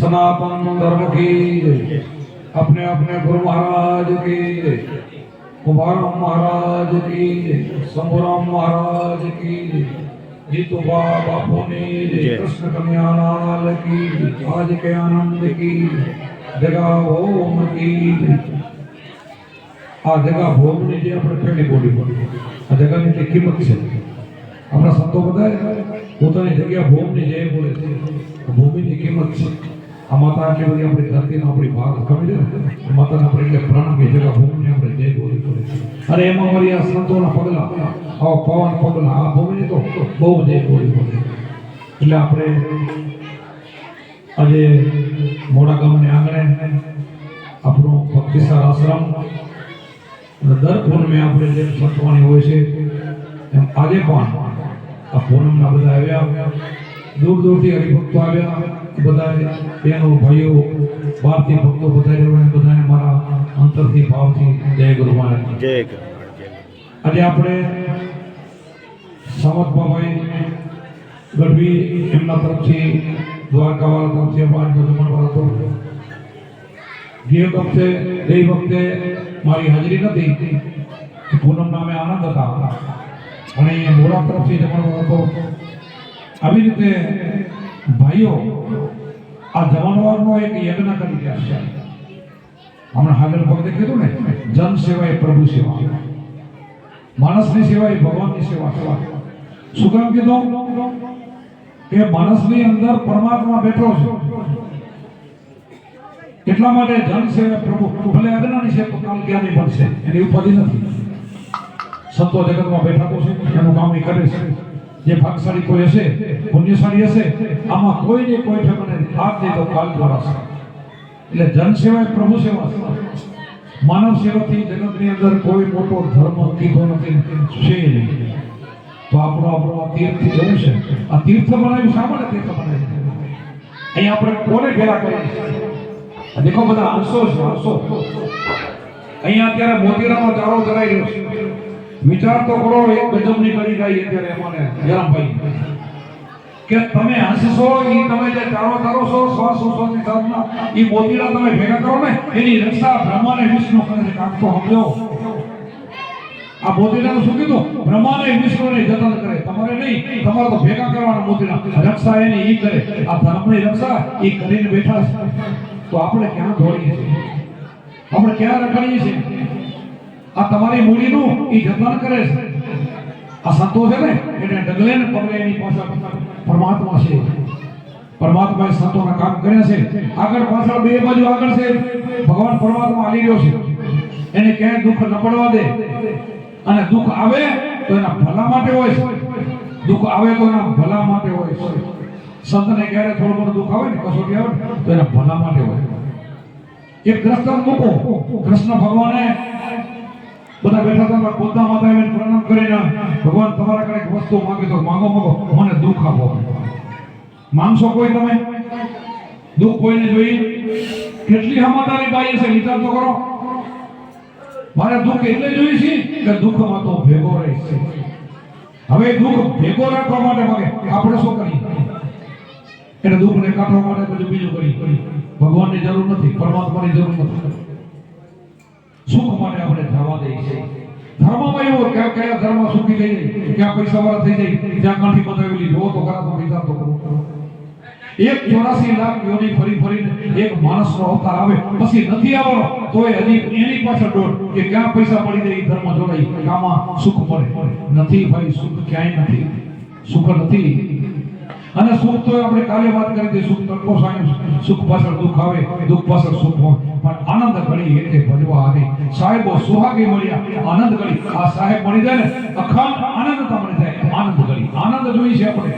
सनातन धर्म की जय। अपने अपने गुरु महाराज की जय। कुमारम महाराज की जय। शंभुराम महाराज की जय। जीतुबा बापू ने जय जय। कृष्ण कन्या लाल की जय। आज के आनंद की जय। जगा ओम की जय। આ જગા ભોગની જે આપણે પેલી બોડી બોલી આ જગાની જે કિંમત છે આપણા સંતો બધા પોતાની જગ્યા ભોગની જય બોલે છે આ ભૂમિની કિંમત છે આ માતા આટલી બધી આપણી ધરતીનો આપણી ભાગ કમી ને. માતાના આપણે એટલે પ્રાણ કે જગા ભૂમિની આપણે જય બોલી કરે અને એમાં મારી આ સંતોના પગલા, આ પવન પગલા, આ ભૂમિની તો બહુ જય બોલી પડે એટલે આપણે આજે મોડા ગામની આંગણે આપણો ભક્તિસાર આશ્રમ દર પૂનમે આપણે જેમ સંતવાણી હોય છે, એમ આજે પણ આ પૂનમના બધા આવ્યા. દૂર દૂરથી હરિભક્તો આવ્યા. બધા બહેનો ભાઈઓ બહારથી ભક્તો બધા બધાને મારા અંતરથી ભાવથી જય ગુરુ મહારાજ જય. આજે આપણે સામતભાઈ ગઢવી એમના તરફથી દ્વારકાવાળા તરફથી પાંચ જમણવાર હતો જે વખતે ગઈ વખતે મારી હાજરી નથી પૂનમ નામે આનંદ હતા અને અહીંયા મોડા તરફથી જમણવાર હતો આવી રીતે ભાઈઓ, આ જમણવારનો એક યજ્ઞ કરી રહ્યા છે. હમણાં હાજર ભક્તે કીધું ને, જન સેવા એ પ્રભુ સેવા. માણસની સેવા એ ભગવાનની સેવા સેવા. શું કામ કીધું? કે માણસની અંદર પરમાત્મા બેઠો છે. એટલા માટે જન સેવા પ્રભુ, ભલે અજ્ઞાની છે તો ક્યાંની જ્ઞાની બનશે? એની ઉપાધિ નથી. સંતો જગતમાં બેઠા તો છે, એનું કામ એ કરે છે. જે ભાગશાળી કોઈ હશે, પુણ્યશાળી હશે, આમાં કોઈને કોઈ ઠેકાણે ભાગ દે તો કાલ જોડાશે એટલે જન સેવા એ પ્રભુ સેવા. માનવ સેવાથી જગતની અંદર કોઈ મોટો ધર્મ કીધો નથી, છે નહીં. તો આપણો આપણો આ તીર્થ જવું છે? આ તીર્થ બનાવ્યું શા માટે તીર્થ બનાવ્યું? અહીં આપણે કોને ભેગા કરીએ દેખો બધા હંસો છે હંસો અહીંયા અત્યારે મોતીરાનો ચારો કરાઈ રહ્યો છે. વિચાર તો કરો, એક ગજબની કરી ગઈ અત્યારે અમને જયરામભાઈ. કે તમે હસશો એ તમે જે ચારો ધરો છો શ્વાસ ઉશ્વાસની સાધના એ મોતીડા તમે ભેગા કરો ને, એની રક્ષા બ્રહ્માને વિષ્ણુ કરે છે તો સમજો. આ મોતીડાનું શું કીધું? બ્રહ્માને વિષ્ણુને જતન કરે. તમારે નહીં, તમારે તો ભેગા કરવાના મોતીડા. રક્ષા એની એ કરે. આ ધર્મની રક્ષા એ કરીને બેઠા છે. તો આપણે ક્યાં દોડીએ છીએ? આપણે ક્યાં રખડીએ છીએ? આ તમારી મૂડીનું એ જતન કરે છે. આ સંતો છે ને, એને ડગલે ને પગલે એની પાછળ પરમાત્મા છે. પરમાત્માએ સંતોના કામ કર્યા છે. આગળ પાછળ બે બાજુ આગળ છે. ભગવાન પરમાત્મા હાલી રહ્યો છે. એને ક્યાંય દુઃખ ન પડવા દે. અને દુઃખ આવે તો એના ભલા માટે હોય છે. દુઃખ આવે તો એના ભલા માટે હોય છે. સંતને ક્યારે થોડું ઘણું દુઃખ આવે ને, કસોટી આવે તો એના ભલા માટે હોય. એક ગ્રસ્ત મૂકો. કૃષ્ણ ભગવાને બધા બેઠા હતા પોતા માતા એને પ્રણામ કરીને ભગવાન તમારા કಡೆ એક વસ્તુ માંગે તો માંગો માંગો, મને દુઃખ આપો. માંગશો કોઈ તમે? દુઃખ કોઈને જોઈ? કેટલી હમાદારી બાઈ છે, વિચાર તો કરો. મારે દુઃખ એટલે જોઈ છે કે દુઃખમાં તો ભેગો રહે છે. હવે દુઃખ ભેગો રાખવા માટે માંગે. આપણે શું કરીએ? એટલે દુઃખને કાઢવા માટે બધું બીજું કરી ભગવાનની જરૂર નથી, પરમાત્માની જરૂર નથી. સુખ માટે આપણે જવા દે છે. ધર્મમાં એવો કયા કયા ધર્મ સુખી જાય ક્યાં પૈસા વાળા થઈ જાય ત્યાં કાંઠી બતાવેલી જો તો ખરા, તો તો એક ચોરાસી લાખ યોની ફરી ફરીને એક માણસનો અવતાર આવે, પછી નથી આવવાનો તોય હજી એની પાછળ દોડ, કે ક્યાં પૈસા મળી જાય ધર્મ જોડાઈ આમાં સુખ મળે. નથી ભાઈ, સુખ ક્યાંય નથી. સુખ નથી. અને સુખ તો આપણે કાલે વાત કરી હતી, સુખ તડકો સાહેબ સુખ પાછળ દુઃખ આવે, દુઃખ પાછળ સુખ હોય. પણ આનંદ ઘડી એટલે ભજવા આવે. સાહેબો સુહાગી મળ્યા, આનંદ ઘડી. આ સાહેબ મળી જાય ને, અખંડ આનંદ મળી જાય. આનંદ ઘડી. આનંદ જોઈ છે આપણે.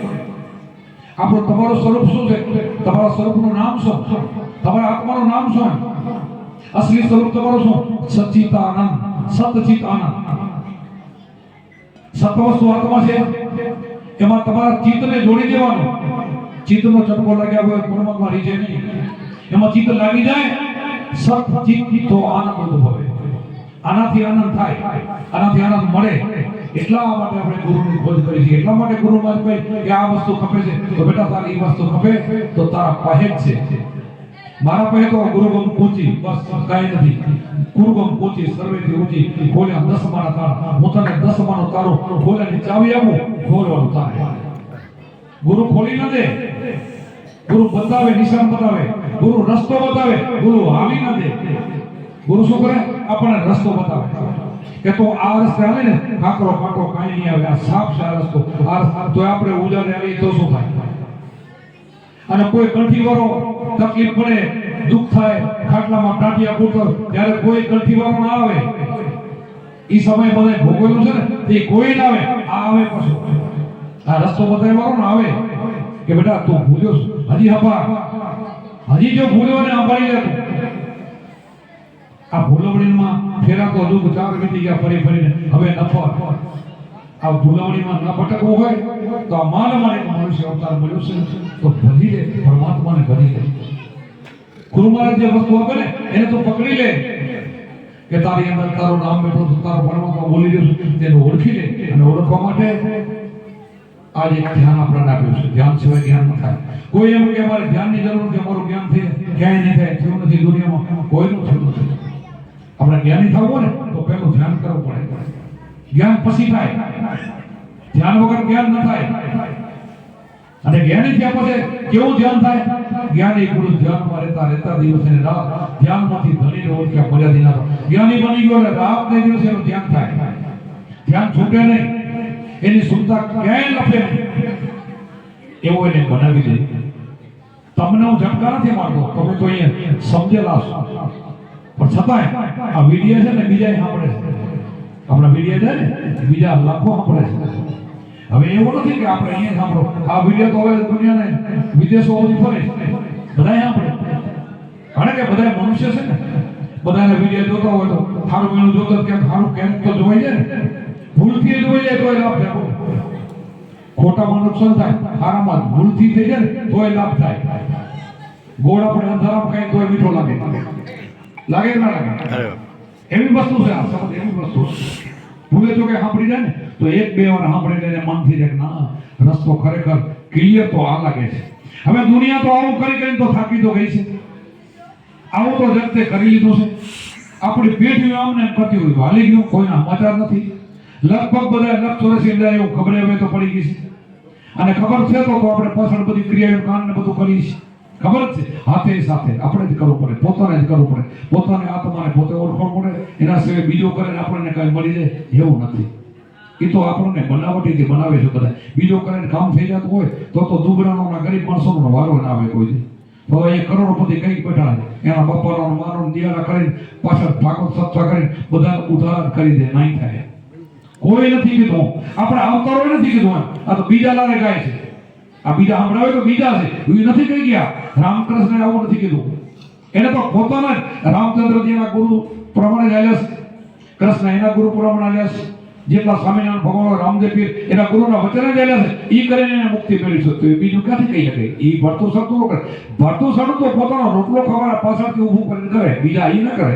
આપણું તમારું સ્વરૂપ શું છે? તમારા સ્વરૂપનું નામ શું? તમારા આત્માનું નામ શું? અસલી સ્વરૂપ તમારું શું? સચિત આનંદ સતચિત આનંદ સત્વસ્તુ આત્મા છે? એમાં તમારા ચિત્તને જોડી દેવાનું. ચિત્તનો ચટકો લાગ્યા હોય પરમાત્મા રીજે નહીં. એમાં ચિત્ત લાગી જાય સત ચિત્ત તો આનંદ અનુભવે આનાથી આનંદ થાય, આનાથી આનંદ મળે. એટલા માટે આપણે ગુરુની ખોજ કરી છે. એટલા માટે ગુરુ માં કહે કે આ વસ્તુ ખપે છે. તો બેટા તારી એ વસ્તુ ખપે, તો તારા પાસે જ છે. મારા પાસે તો ગુરુગમ પૂછી, બસ કાંઈ નથી. ગુરુગમ પહોંચી સર્વેથી ઊંચી ખોલ્યા દસ મારા તાર હું દસ માનો તારો ખોલ્યાની ચાવી આપું. ખોલવાનું તારે ગુરુ ખોલી ન દે. ગુરુ બતાવે, નિશાન બતાવે. ગુરુ રસ્તો બતાવે. ગુરુ હાલી ન દે. ગુરુ શું કરે? આપણને રસ્તો બતાવે. કે તો આ રસ્તે હાલે ને કાકરો કાંટો કાંઈ નહીં આવે, આ સાફ છે રસ્તો. આ તો આપણે ઉજાને આવી તો શું થાય? અને કોઈ કંઠી વાળો તકલીફ પડે, દુઃખ થાય, ખાટલામાં ટાટિયા પૂરતો ત્યારે કોઈ કંઠી વાળો ના આવે. એ સમય બધા ભોગવેલું છે ને, તે કોઈ ના આવે, આ આવે પછી. આ રસ્તો બતાવવાનો ને આવે, કે બેટા તું ભૂલ્યો હજી હપા. હજી જો ભૂલ્યો ને અંબાડી લે આ ભૂલવણીમાં ફેરાતો દુઃખ ચાર વીતી ગયા ફરી ફરીને. હવે નફર આ ભૂલવણીમાં ન ભટકવું હોય તો આ માનવ મનુષ્ય અવતાર મળ્યો છે. તો ભરી લે પરમાત્માને ભરી લે ગુરુ જે વસ્તુ આપે ને, એને તો પકડી લે. કે તારી અંદર તારું નામ બેઠો છે, તારો પરમાત્મા બોલી રહ્યો છે, તેને ઓળખી લે અને ઓળખવા માટે આજે એક ધ્યાન આપણને આપ્યું છે. ધ્યાન સિવાય જ્ઞાન ન થાય. કોઈ એમ કે અમારે ધ્યાનની જરૂર છે મારું જ્ઞાન થઈ ક્યાંય નહીં થાય, થયું નથી દુનિયામાં, કોઈનું થયું નથી. આપણે જ્ઞાની થવું ને, તો પહેલું ધ્યાન કરવું પડે. જ્ઞાન પછી થાય. ધ્યાન વગર જ્ઞાન ન થાય. અને જ્ઞાની થયા પછી કેવું ધ્યાન થાય? જ્ઞાની પુરુષ ધ્યાનમાં રહેતા રહેતા દિવસે ને રાત ધ્યાનમાંથી ધણીને ઓળખ્યા મર્યાદી ના. જ્ઞાની બની ગયો એટલે રાત ને દિવસે એનું ધ્યાન થાય. ધ્યાન છૂટે નહીં. એની સુરતા ક્યાંય લખે એવો એને બનાવી દે. તમને હું જાણકાર નથી મારતો તમે તો અહીંયા સમજેલા છો. પણ છતાંય આ વીડિયો છે ને બીજા સાંભળે છે. આપણા મીડિયા છે ને, બીજા લાખો આપણે હવે એવું નથી કે આપણે અહીંયા સાંભળો. આ વીડિયો તો હવે દુનિયાને વિદેશો ફરે બધા સાંભળે. કારણ કે બધા મનુષ્ય છે ને, બધાને વીડિયો જોતા હોય તો સારું મેળું જોતા કે સારું કેમ તો જોઈ જાય ને. ભૂલથી જોઈ જાય તોય લાભ થાય. ખોટામાં નુકસાન થાય સારામાં ભૂલથી થઈ જાય ને એ લાભ થાય. ગોળ આપણે અંધારામાં ખાઈ તોય મીઠો લાગે. લાગે ના લાગે? એવી વસ્તુ છે આ સમજ એવી વસ્તુ છે. ભૂલે જો સાંભળી જાય ને, તો એક બે વાર સાંભળી લઈને મનથી જાય ના, રસ્તો ખરેખર ક્લિયર તો આ લાગે છે. હવે દુનિયા તો આવું કરી કરીને તો થાકી તો ગઈ છે. આવું તો જગતે કરી લીધું છે. આપણી પેઢી આમને એમ કરતી હોય હાલી ગયું, કોઈના સમાચાર નથી. લગભગ બધા લક્ષ વર્ષથી અંદર એવું ખબર હવે તો પડી ગઈ છે. અને ખબર છે તો આપણે પાછળ બધી ક્રિયાઓ કાન ને બધું કરી છીએ. ખબર છે. હાથે સાથે આપણે જ કરવું પડે. પોતાને જ કરવું પડે. પોતાને આત્માને પોતે ઓળખવું પડે. એના સિવાય બીજો કરે આપણને કાંઈ મળી જાય એવું નથી. એ તો આપણને બનાવટીથી બનાવે છે બધા. બીજો કરીને કામ થઈ જતું હોય, તો તો દુબળાનો ગરીબ માણસોનો વારો ના આવે કોઈ. તો એ કરોડપતિ કઈ બેઠા એના બપોરનો માનો દિયારા કરીને પાછળ ભાગવત સત્તા કરીને બધા ઉધાર કરી દે. નહીં થાય. કોઈ નથી કીધું. આપણે અવતારો નથી કીધું આ તો બીજા લારે ગાય છે. આ બીજા સંભળાવે તો બીજા છે. એ નથી કહી ગયા. રામકૃષ્ણ આવું નથી કીધું. એને તો પોતાના જ રામચંદ્રજી એના ગુરુ પ્રમાણે ચાલ્યા છે. કૃષ્ણ એના ગુરુ પ્રમાણે ચાલ્યા છે. જેટલા સ્વામિનારાયણ ભગવાન, રામદેવ પીર એના ગુરુના વચને ચાલ્યા છે. એ કરીને એને મુક્તિ મેળવી શકતો એ બીજું ક્યાંથી કહી શકે? એ ભરતું સરતું કરે. ભરતું સરતું તો પોતાનો રોટલો ખાવાના પાછળથી ઊભું કરીને કરે. બીજા એ ન કરે.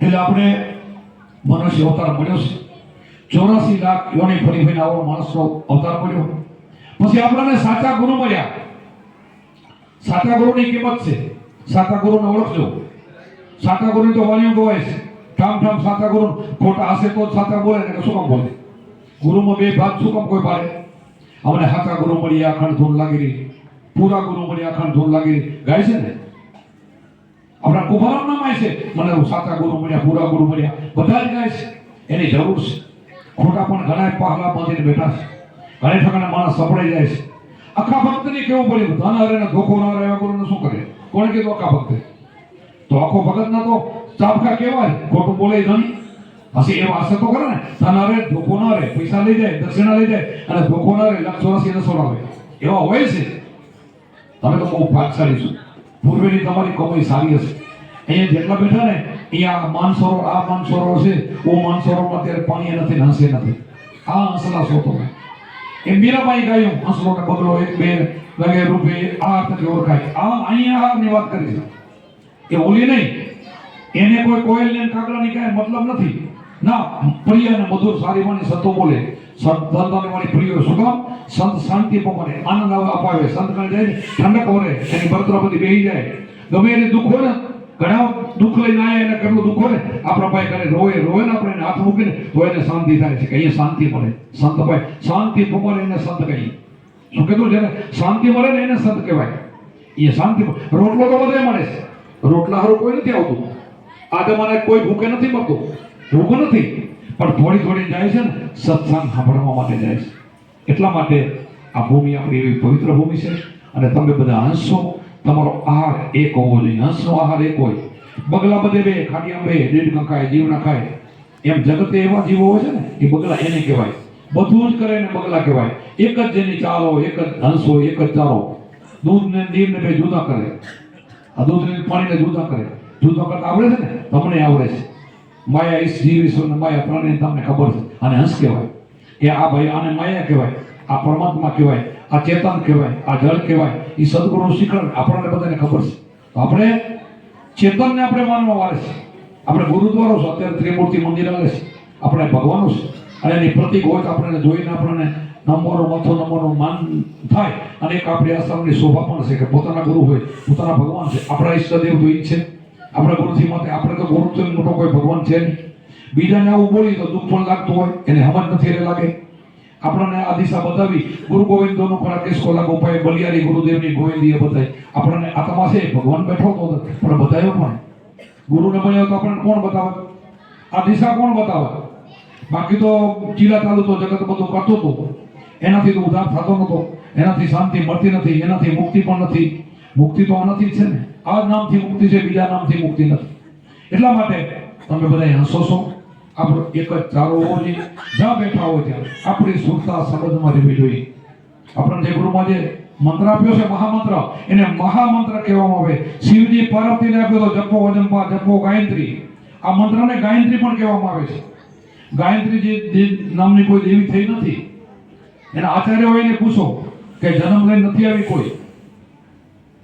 એટલે આપણે મનુષ્ય અવતાર મળ્યો છે. ચોરાસી લાખ યોની ફરી ફરીને આવો માણસનો અવતાર મળ્યો પછી આપણને સાચા ગુરુ મળ્યા સાચા ગુરુની કિંમત છે સાચા ગુરુને ઓળખજો સાચા ગુરુની તો વાણીઓ ગવાય છે ઠામ ઠામ સાચા ગુરુ ખોટા હશે તો જ સાચા બોલે ને કે શું કામ બોલે ગુરુમાં બે ભાગ શું કામ કોઈ પાડે અમને સાચા ગુરુ મળી અખંડ ધૂન લાગી રહી પૂરા ગુરુ મળી અખંડ ધૂન લાગી રહી ગાય છે ને આપણા કુંભારામ નામ છે મને સાચા ગુરુ મળ્યા પૂરા ગુરુ મળ્યા બધા જ ગાય છે એની જરૂર છે ખોટા પણ ઘણા પાહલા બાંધીને બેઠા છે. ઘણી ઠકાણે માણસ સપડાઈ જાય છે. આખા ભક્તને કેવું પડ્યું ધન હરે ને ધોખો ના રહે એવા ગુરુને શું કરે? કોણે કીધું આખા ભક્તે? તો આખો ભગત ના તો ચાપકા કેવાય ખોટું બોલે ઘણી હસી એ વાસે તો કરે ને ધન હરે ધોખો ના રહે. પૈસા લઈ જાય, દક્ષિણા લઈ જાય, અને ધોખો ના રહે, લાખ ચોરાસી ને સોળાવે એવા હોય છે. તમે તો બહુ ભાગશાળી છો. પૂર્વેની તમારી કમાઈ સારી હશે. અહીંયા જેટલા બેઠા ને અહીંયા માનસરોવર, આ માનસરોવર છે. ઓ માનસરોવરમાં અત્યારે પાણી નથી ને હંસે નથી. આ હંસલા તમે એ મીરાબાઈ ગાયું હંસલો ને બગલો એક, બે, લગે રૂપે આ અર્થથી ઓળખાય. આ અહીંયા ની વાત કરી છે. એ ઓલી નહીં. એને કોઈ કોયલ ને કાગડાની કાંઈ મતલબ નથી. ના, પ્રિય અને મધુર સારી વાણી સતો બોલે. સંતાની વાણી પ્રિય કામ? સંત શાંતિ પમાડે આનંદ અપાવે સંત જાય ઠંડક ઓરે એની બરતરા બધી બેહી જાય. ગમે એને દુઃખ હોય ને ઘણા દુઃખ લઈને આવ્યા એને કેટલું દુઃખ હોય આપણા ભાઈ કરે રોય રોય ને આપણે હાથ મૂકીને તો એને શાંતિ થાય છે કે અહીંયા શાંતિ મળે. સંત ભાઈ, શાંતિ પમાડે એને સંત કહીએ. શું કીધું? જેને શાંતિ મળે ને એને સંત કહેવાય. એ શાંતિ રોટલો તો બધે મળે છે. રોટલા હારું કોઈ નથી આવતું. આજે મને કોઈ ભૂખે નથી મળતું ભૂખ નથી. પણ થોડી થોડી જાય છે ને, સત્સંગ સાંભળવા માટે જાય છે. એટલા માટે આ ભૂમિ આપણી એવી પવિત્ર ભૂમિ છે. અને તમે બધા હંસો તમારો આહાર એક હોવો જોઈએ હંસનો આહાર એક હોય બગલા બધે બે ખાડિયા બે દીડ ન ખાય જીવ ન ખાય. એમ જગતે એવા જીવો હોય છે ને, એ બગલા એને કહેવાય. બધું જ કરે ને બગલા કહેવાય. એક જ જેની ચાલ હોય એક જ હંસ હોય એક જ ચારો દૂધ ને નીર ને બે જુદા કરે. આ દૂધ ને પાણીને જુદા કરે. જુદા કરતા આવડે છે ને? તમને આવડે છે. માયા ઈશ જીવ ઈશ્વર ને માયા પ્રાણી તમને ખબર છે. અને હંસ કહેવાય. કે આ ભાઈ આને માયા કહેવાય. આ પરમાત્મા કહેવાય. આ ચેતન કહેવાય, આ જળ કહેવાય એ સદગુરુ શીખવાડે આપણને બધાને ખબર છે. તો આપણે ચેતનને આપણે માનવા વાળે છે. આપણે ગુરુદ્વારો છે, અત્યારે ત્રિમૂર્તિ મંદિર આવે છે. આપણે ભગવાનો છે. અને એની પ્રતિક હોય તો આપણને જોઈને આપણને નંબરો મથો નંબરનું માન થાય. અને એક આપણી આશ્રમની શોભા પણ છે કે પોતાના ગુરુ હોય, પોતાના ભગવાન છે. આપણા ઈષ્ટદેવ તો ઈ છે. આપણા ગુરુથી માટે આપણે તો ગુરુથી મોટો કોઈ ભગવાન છે નહીં. બીજાને આવું બોલીએ તો દુઃખ પણ લાગતું હોય, એને સમજ નથી લાગે. આપણને આ દિશા બતાવી ગુરુ ગોવિંદોનું પણ કેસકો લાગુ પાય બલિયારી ગુરુદેવની ગોવિંદીએ બતાવી. આપણને આત્મા છે, ભગવાન બેઠો હતો પણ બતાવ્યો પણ ગુરુને મળ્યો તો આપણને કોણ બતાવે? આ દિશા કોણ બતાવે? બાકી તો ચીલા ચાલુ તો જગત બધું કરતો હતો. એનાથી તો ઉદ્ધાર થતો નતો એનાથી શાંતિ મળતી નથી, એનાથી મુક્તિ પણ નથી. મુક્તિ તો આનાથી જ છે ને. આ નામથી મુક્તિ છે, બીજા નામથી મુક્તિ નથી. એટલા માટે તમે બધા હસો છો. આપણો એક જ ચારો હોવો જોઈએ જ્યાં બેઠા હોય ત્યાં. આપણી સુરતા સમજમાં રહેવી જોઈએ. આપણને જે ગુરુમાં જે મંત્ર આપ્યો છે, મહામંત્ર, એને મહામંત્ર કહેવામાં આવે. શિવજી પાર્વતીને આપ્યો તો જપો વજંપા જપો ગાયત્રી. આ મંત્રને ગાયત્રી પણ કહેવામાં આવે છે. ગાયત્રી જે નામની કોઈ દેવી થઈ નથી. એના આચાર્ય હોય એને પૂછો કે જન્મ લઈને નથી આવી કોઈ.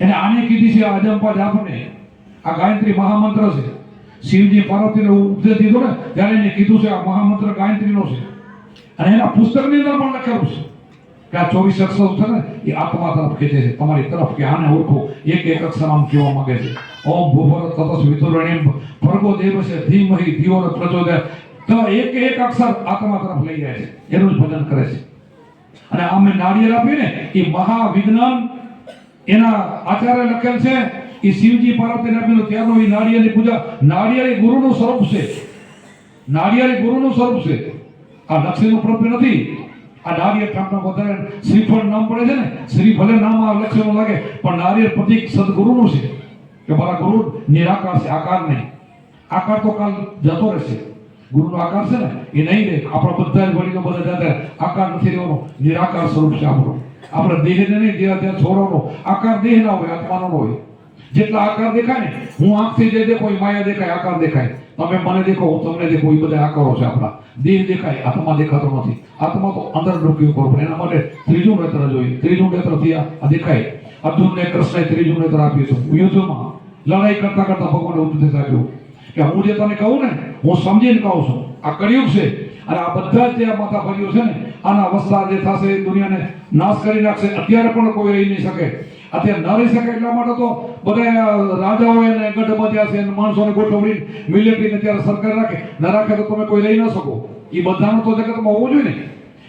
એને આને કીધી છે આ અજંપા જાપને. આ ગાયત્રી મહામંત્ર છે. શિવજી પાર્વતીને ઉપદેશ દીધો ત્યારે એને કીધું છે, આ મહામંત્ર ગાયત્રીનો છે. અને એના પુસ્તકની અંદર પણ લખેલું છે કે આ ચોવીસ અક્ષર છે ને, એ આત્મા તરફ ખેંચે છે. તમારી તરફ કે આને ઓળખો. એક એક અક્ષર આમ કહેવા માંગે છે. ઓમ ભૂભર તતસ વિતુરણીમ ભર્ગો દેવસે ધીમહી ધીઓર પ્રચોદય. તો એક એક અક્ષર આત્મા તરફ લઈ જાય છે. એનું જ ભજન કરે છે. અને આમે નાળિયેર આપીને એ મહાવિજ્ઞાન એના આચાર્ય લખેલ છે એ શિવજી પાર્વતીને આપેલો ત્યાંનો એ નાળિયેરની પૂજા. નાળિયેર ગુરુનું સ્વરૂપ છે. નાળિયેર ગુરુનું સ્વરૂપ છે. આ લક્ષ્મીનું પ્રત્યે નથી. આ નાળિયેર કામના વધારે શ્રીફળ નામ પડે છે ને શ્રી નામ આ લક્ષ્યનું લાગે. પણ નાળિયેર પ્રતિક સદગુરુનું છે. કે મારા ગુરુ નિરાકાર છે, આકાર નહીં. આકાર તો કાલ જતો રહેશે. ગુરુનો આકાર છે ને, એ નહીં રહે. આપણા બધા જ વડીલો બધા જતા આકાર નથી રહેવાનો. નિરાકાર સ્વરૂપ છે આપણો. આપણે દેહને નહીં દેહ ત્યાં છોડવાનો. આકાર દેહ ના હોય, આત્માનો હોય. જેટલા આકાર દેખાય ને, હું આંખથી જે દેખો એ માયા દેખાય, આકાર દેખાય. તમે મને દેખો, હું તમને દેખો એ બધા આકારો છે આપણા. દેહ દેખાય, આત્મા દેખાતો નથી. આત્મા તો અંદર ડૂબકી કરવો એના માટે ત્રીજું નેત્ર જોઈએ. ત્રીજું નેત્રથી આ દેખાય. અર્જુનને કૃષ્ણએ ત્રીજું નેત્ર આપ્યું હતું. યુદ્ધમાં લડાઈ કરતા કરતા ભગવાને ઉપદેશ આપ્યો કે હું જે તને કહું ને, હું સમજીને કહું છું. આ કળિયુગ છે. અને આ બધા જે આ માથા ફર્યું છે ને, આના અવસ્થા જે થશે, દુનિયાને નાશ કરી નાખશે. અત્યારે પણ કોઈ રહી નહીં શકે. અત્યારે ન રહી શકે એટલા માટે તો બધા રાજાઓ એને ગઢ બાંધ્યા છે માણસોને ગોઠવણી મિલિટરીને ત્યારે સરકાર રાખે. ન રાખે તો તમે કોઈ રહી ન શકો. એ બધાનું તો જગતમાં હોવું જોઈએ ને.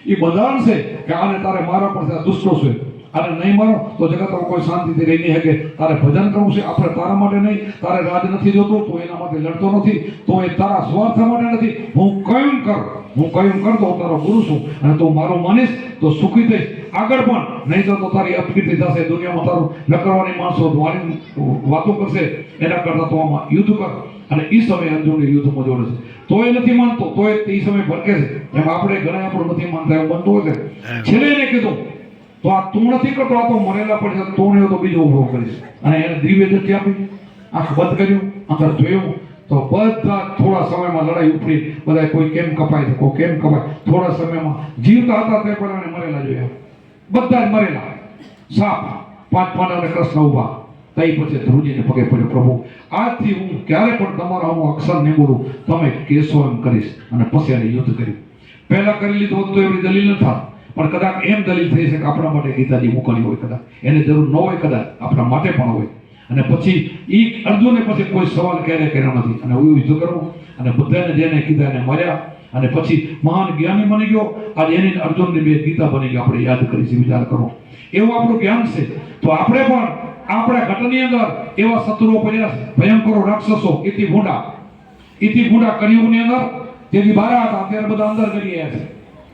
એ બધાણ છે કે આને તારે મારા આ દુષ્ટો છે. આને નહીં મારો તો જગતમાં કોઈ શાંતિથી રહી નહીં શકે. તારે ભજન કરવું છે, આપણે તારા માટે નહીં. તારે રાજ નથી જોતું, તો એના માટે લડતો નથી. તો એ તારા સ્વાર્થ માટે નથી. હું કયું કર. હું કયું કરતો હું તારો ગુરુ છું અને તું મારું માનીશ તો સુખી થઈશ. આગળ પણ નહીં તો તારી અપકીર્તિ થશે. દુનિયામાં તારું ન કરવાની માણસો વાણી વાતો કરશે. એના કરતાં તો આમાં યુદ્ધ કર અને એ સમયે અર્જુનને યુદ્ધમાં જોડે છે. તો એ નથી માનતો. તો એ તે સમયે ભટકે છે. એમ આપણે ઘણા આપણું નથી માનતા એવું બનતું હોય છે. છેલ્લે એને કીધું તો આ તું નથી કરતો આ તો મરેલા પડશે તું તો બીજો ઊભો કરીશ. અને એને દિવ્ય દ્રષ્ટિ આપી. આંખ બંધ કર્યું. અંદર જોયું તો બધા થોડા સમયમાં લડાઈ ઉપડી. બધા કોઈ કેમ કપાય છે કોઈ કેમ કપાય. થોડા સમયમાં જીવતા હતા તે પણ એને મરેલા જોયા. બધા મરેલા. સાપ, પાંચ પાંડવ અને કૃષ્ણ ઊભા તઈ પછી ધ્રુજીને પગે પડ્યો, પ્રભુ, આજથી હું ક્યારે પણ તમારા હું અક્ષર નીકળું તમે કેસો એમ કરીશ. અને પછી એને યુદ્ધ કર્યું. પહેલા કરી લીધું હોત તો એવી દલીલ ન થાત. પણ કદાચ એમ દલીલ થઈ છે કે આપણા માટે ગીતાજી મોકલી હોય કદાચ. એને જરૂર ન હોય કદાચ. આપણા માટે પણ હોય. અને પછી ઈ અર્જુને પછી કોઈ સવાલ ક્યારે કર્યો નથી. અને હું યુદ્ધ કરવું અને બધાને જેને કીધા એને મર્યા. અને પછી મહાન જ્ઞાની બની ગયો. આજે એની અર્જુનની બે ગીતા બની ગઈ, આપણે યાદ કરીશું, વિચાર કરો. એવું આપણું જ્ઞાન છે. તો આપણે પણ આપણા ઘટની અંદર એવા શત્રુઓ પડ્યા ભયંકરો રાક્ષસો, ઇતિ ભૂંડા ઇતિ ભૂંડા કળિયુગની અંદર, જેથી બહાર હતા, અત્યારે બધા અંદર કરી રહ્યા છે.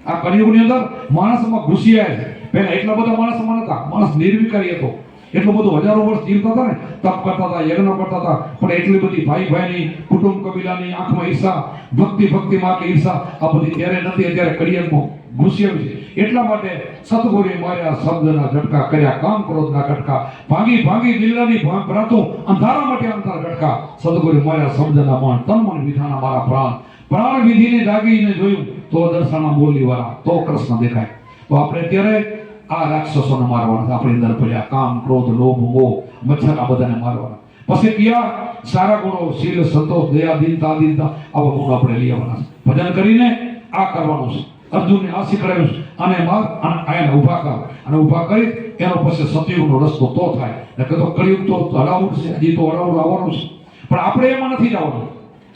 આ કળિયુગની અંદર માણસમાં ઘૂસી આવ્યા છે. પહેલા એટલા બધા માણસમાં નતા માણસ નિર્વિકારી હતો. એટલું બધું હજારો વર્ષ જીવતા હતા ને, તપ કરતા હતા, યજ્ઞ કરતા હતા. પણ એટલી બધી ભાઈ ભાઈની કુટુંબ કબીલાની આંખમાં ઈર્ષા ભક્તિ ભક્તિમાં કે ઈર્ષા, આ બધી ત્યારે નથી, અત્યારે કળિયુગમાં ઘૂસી છે. એટલા માટે સતગુરુએ માર્યા શબ્દના ઝટકા, કર્યા કામ ક્રોધના કટકા ભાંગી ભાંગી દિલ્લાની ભ્રાતો, અંધારા માટે અંધાર કટકા સતગુરુએ માર્યા શબ્દના મન, તન મન વિધાના મારા પ્રાણ. પ્રાણ વિધિને જાગીને જોયું, તો દર્શના બોલી વાળા તો કૃષ્ણ દેખાય. તો આપણે અત્યારે આ રાક્ષસોને મારવાના આપણે અંદર પડ્યા કામ ક્રોધ લોભ મોહ મચ્છર આ બધાને મારવાના પછી કયા સારા ગુણો શીલ સંતોષ દયા દીનતા દીનતા આવા ગુણો આપણે લઈ આવવાના ભજન કરીને આ કરવાનું છે અર્જુનને આ શીખડાવ્યું છે અને માર અને આને ઊભા કર અને ઊભા કરી એનો પછી સતયુગનો રસ્તો તો થાય કે તો કળિયુગ તો હલાવું છે હજી તો હલાવું આવવાનું છે પણ આપણે એમાં નથી જવાનું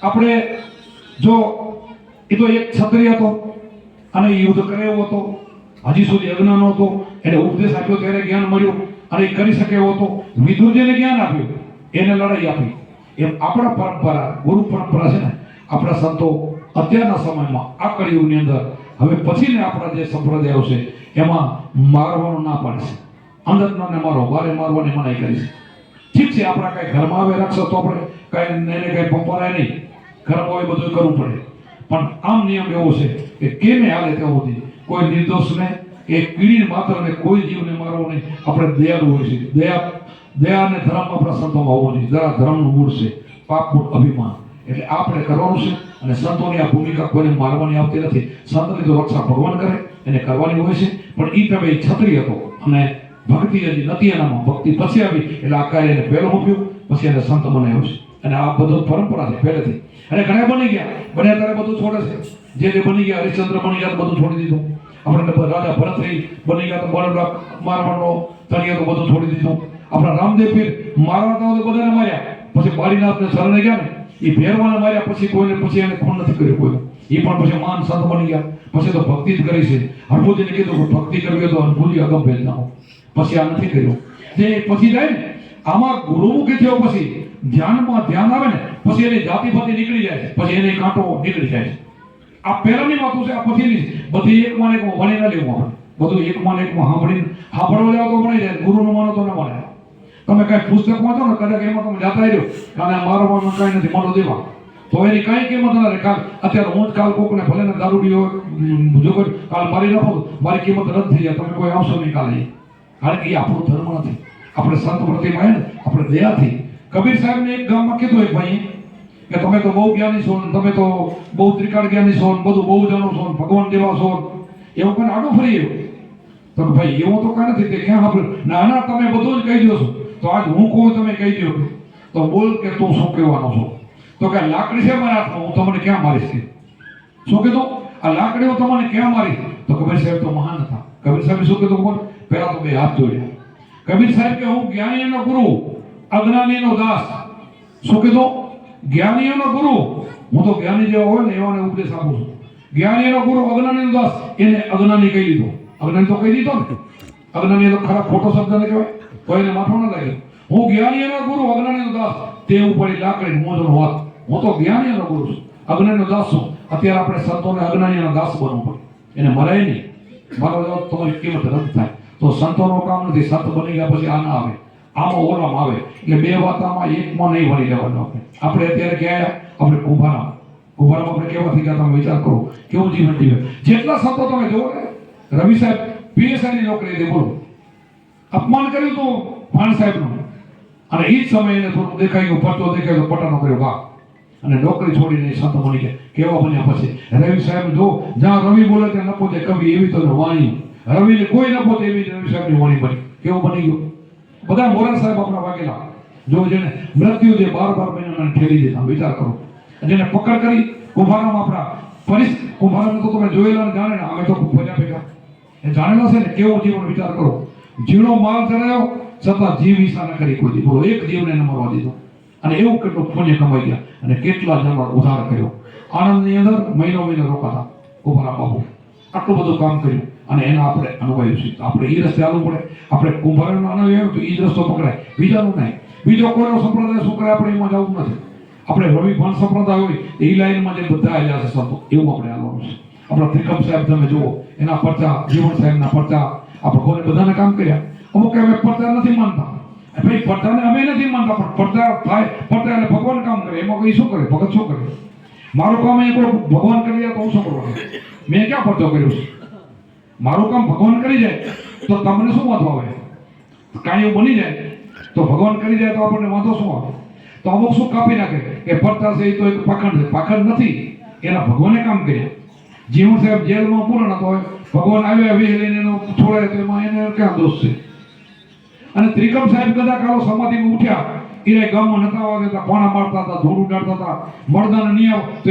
આપણે જો એ તો એક ક્ષત્રિય હતો અને યુદ્ધ કરે એવો હતો હજી સુધી અજ્ઞાન હતો એને ઉપદેશ આપ્યો ત્યારે જ્ઞાન મળ્યું. અને એ કરી શકે એવો હતો વિદુરજીને જ્ઞાન આપ્યું. એને લડાઈ આપી. એમ આપણા પરંપરા, ગુરુ પરંપરા છે ને, આપણા સંતો અત્યારના સમયમાં આ કળિયુગની અંદર હવે પછીને આપણા જે સંપ્રદાયો છે એમાં મારવાનું ના પાડે છે. અંદરને મારો, વારે મારવાની મનાઈ કરી છે. ઠીક છે, આપણા કઈ ઘરમાં આવે રાખશો તો આપણે કઈ એને કઈ પંપરાય નહીં. ઘરમાં હોય બધું કરવું પડે. પણ આમ નિયમ એવો છે કે કેમે હાલે તેવું સુધી કોઈ નિર્દોષને કે કીડી માત્ર ને કોઈ જીવને મારવો નહીં. આપણે દયાળુ હોય છે. દયા દયા અને ધર્મમાં આપણા સંતોમાં હોવો જોઈએ. દયા ધર્મનું મૂળ છે. પાપ અભિમાન. એટલે આપણે કરવાનું છે અને સંતોની આ ભૂમિકા કોઈને મારવાની આવતી નથી. સંતની તો રક્ષા ભગવાન કરે, એને કરવાની હોય છે. પણ એ તમે છત્રી હતો અને ભક્તિ હજી નથી એનામાં. ભક્તિ પછી આવી. એટલે આ કાર્ય એને પહેલો મૂક્યું. પછી એને સંત બનાવ્યો છે. અને આ બધું પરંપરા છે પહેલેથી. અને ઘણા બની ગયા. બન્યા ત્યારે બધું છોડે છે. જે જે બની ગયા, હરિશ્ચંદ્ર બની ગયા બધું છોડી દીધું. આપણે રાજા ભરતરી બની ગયા તો બરોડા મારવાનો તળિયા તો બધું છોડી દીધું. આપણા રામદેવ પીર મારવા તો બધાને માર્યા. પછી બાળીનાથને શરણે ગયા ને, એ ભેરવાને માર્યા. પછી કોઈને, પછી એને ખૂન નથી કર્યું કોઈ. એ પણ પછી માન સંત બની ગયા. પછી તો ભક્તિ જ કરી છે. હરભુજીને કીધું કે ભક્તિ કરવી તો હરભુજી અગમ ભેદ ના હો પછી આ નથી કર્યું. જે પછી જાય ને, આમાં ગુરુમુખી થયો પછી? ધ્યાનમાં ધ્યાન આવે ને, પછી એની જાતિ ફતી નીકળી જાય. પછી એને કાંટો નીકળી જાય આ પહેલાની વાતો છે આ પછીની બધી એક માને એક ભણી ના લેવું આપણે. બધું એક માને એક સાંભળીને સાંભળવા લેવા તો ભણી જાય ગુરુનું માનો તો ના મળે. તમે કઈ પુસ્તક વાંચો ને કદાચ એમાં તમે જાતા રહ્યો અને મારો માનો કઈ નથી મારો દેવા. તો એની કઈ કિંમત ના રહે. કાલ અત્યારે હું જ કાલ કોકને ભલે ને હોય ઉમ, જો કાલ મારી નાખો મારી કિંમત રદ થઈ જાય. તમે કોઈ આવશો નહીં કાલે. કારણ કે એ આપણો ધર્મ નથી. આપણે સંત પ્રતિમા આપણે દયાથી. કબીર સાહેબને એક ગામમાં કીધું એક ભાઈ કે તમે તો બહુ જ્ઞાની છો તમે તો બહુ ત્રિકાળ જ્ઞાની છો બધું બહુ જાણો છો ભગવાન દેવા છો એવું પણ આડું ફરી તો ભાઈ, એવું તો કાંઈ નથી? તે ક્યાં આપણે ના ના, તમે બધું જ કહી દો છો. તો આજ હું કહું તમે કહી દો તો બોલ કે તું શું કહેવાનો છો? તો કે લાકડી છે મારા હાથમાં, હું તમને ક્યાં મારીશ શું કીધું? આ લાકડીઓ તમને ક્યાં મારી તો કબીર સાહેબ તો મહાન હતા. કબીર સાહેબ શું કીધું ખબર? પહેલા તો બે હાથ જોડ્યા. કબીર સાહેબ કે હું જ્ઞાનીનો ગુરુ, અજ્ઞાનીનો દાસ. શું કીધું? જ્ઞાનીઓનો ગુરુ. હું તો જ્ઞાની જેવા હોય ને એવાને ઉપદેશ આપું છું. જ્ઞાનીઓનો ગુરુ અજ્ઞાની દાસ, એને અજ્ઞાની કહી દીધો. અજ્ઞાની તો કહી દીધો ને. અજ્ઞાની તો ખરાબ ખોટો શબ્દ ને કહેવાય. તો એને માથો ન લાગે. હું જ્ઞાનીઓનો ગુરુ અજ્ઞાની દાસ. તે ઉપર લાકડી મોજનો વાત હું તો જ્ઞાનીઓનો ગુરુ છું. અજ્ઞાનીનો દાસ છું. અત્યારે આપણે સંતોને અજ્ઞાનીનો દાસ બનવું પડે. એને મરાય નહીં. મારો જવાબ તમારી કિંમત રદ થાય. તો સંતોનો કામ નથી. સંત બની ગયા પછી આ ના આવે. આમાં ઓલામાં આવે. એટલે બે વાતામાં એકમાં નહીં ભણી લેવાનું આપણે. આપણે અત્યારે ક્યાં? આપણે કુંભારા કુંભારામાં આપણે કેવા થઈ ગયા? તમે વિચાર કરો. કેવું જીવન જીવે? જેટલા સંતો તમે જુઓ ને, રવિ સાહેબ પીએસઆઈ ની નોકરી લીધી બોલો. અપમાન કર્યું તો ભાણ સાહેબનું. અને એ જ સમયે એને થોડું દેખાયું પટ્ટો દેખાય તો પટ્ટાનો કર્યો, વાહ. અને નોકરી છોડીને સંતો બની ગયા. કેવા બન્યા પછી? રવિ સાહેબ જો જ્યાં રવિ બોલે ત્યાં ન પોતે કવિ, એવી તો વાણી. રવિને કોઈ ન પોતે એવી રવિ સાહેબની વાણી બની. કેવું બની ગયું? બધા મોરા સાહેબ આપણા વાગેલા. જો જેને મૃત્યુ જે બાર બાર મહિના ઠેલી દીધા વિચાર કરો. જેને પકડ કરી કુંભારામ આપણા પરિસ કુંભારામ તો તમે જોયેલા ને જાણે અમે તો ભજા ભેગા. એ જાણેલા છે ને, કેવો જીવન વિચાર કરો. જીવનો માલ ચડાયો, છતાં જીવ હિંસા ન કરી કોઈ. બોલો, એક જીવને ન મરવા દીધો. અને એવું કેટલું પુણ્ય કમાઈ ગયા અને કેટલા જમણ ઉધાર કર્યો. આણંદની અંદર મહિનો મહિનો રોકાતા કુંભારામ બાપુ. આટલું બધું કામ કર્યું. અને એના આપણે અનુભવ્યું છે આપણે એ રસ્તે આવવું પડે. આપણે કુંભારનો અનુભવ તો એ જ રસ્તો પકડાય. બીજાનું નહીં. બીજો કોઈનો સંપ્રદાય શું કરે? આપણે એમાં જવું નથી. આપણે રવિ ભાન સંપ્રદાય હોય એ લાઈનમાં જે બધા આવ્યા છે સંતો એવું આપણે આવવાનું છે. આપણા ત્રિકમ સાહેબ તમે જુઓ, એના પરચા, જીવન સાહેબના પરચા આ ભગવાને બધાને કામ કર્યા. અમુક અમે પડતા નથી માનતા. ભાઈ પડતાને અમે નથી માનતા, પણ પડતા થાય પડતા એટલે ભગવાન કામ કરે. એમાં કોઈ શું કરે? ભગત શું કરે? મારું કામ એ ભગવાન કરી તો હું શું કરવાનું? મેં ક્યાં પડતો કર્યો છે? મારું કામ ભગવાન કરી જાય, તો તમને શું વાંધો આવે? કાંઈ એવું બની જાય, તો ભગવાન કરી જાય તો આપણને વાંધો શું આવે? તો અમુક શું કાપી નાખે? કે પડતા છે એ તો એક પાખંડ છે. પાખંડ નથી. એના ભગવાને કામ કર્યા. જીવન સાહેબ જેલમાં પૂર્ણ હતો. ભગવાન આવ્યા, વીહ લઈને એનો છોડે તો એમાં એને ક્યાં દોષ છે? અને ત્રિકમ સાહેબ કદા કાળો સમાધિમાં ઉઠ્યા. એ ગામમાં નતા વાગે દેતા પાણા મારતા હતા, ધૂળ ઉડાડતા હતા. આવ. તો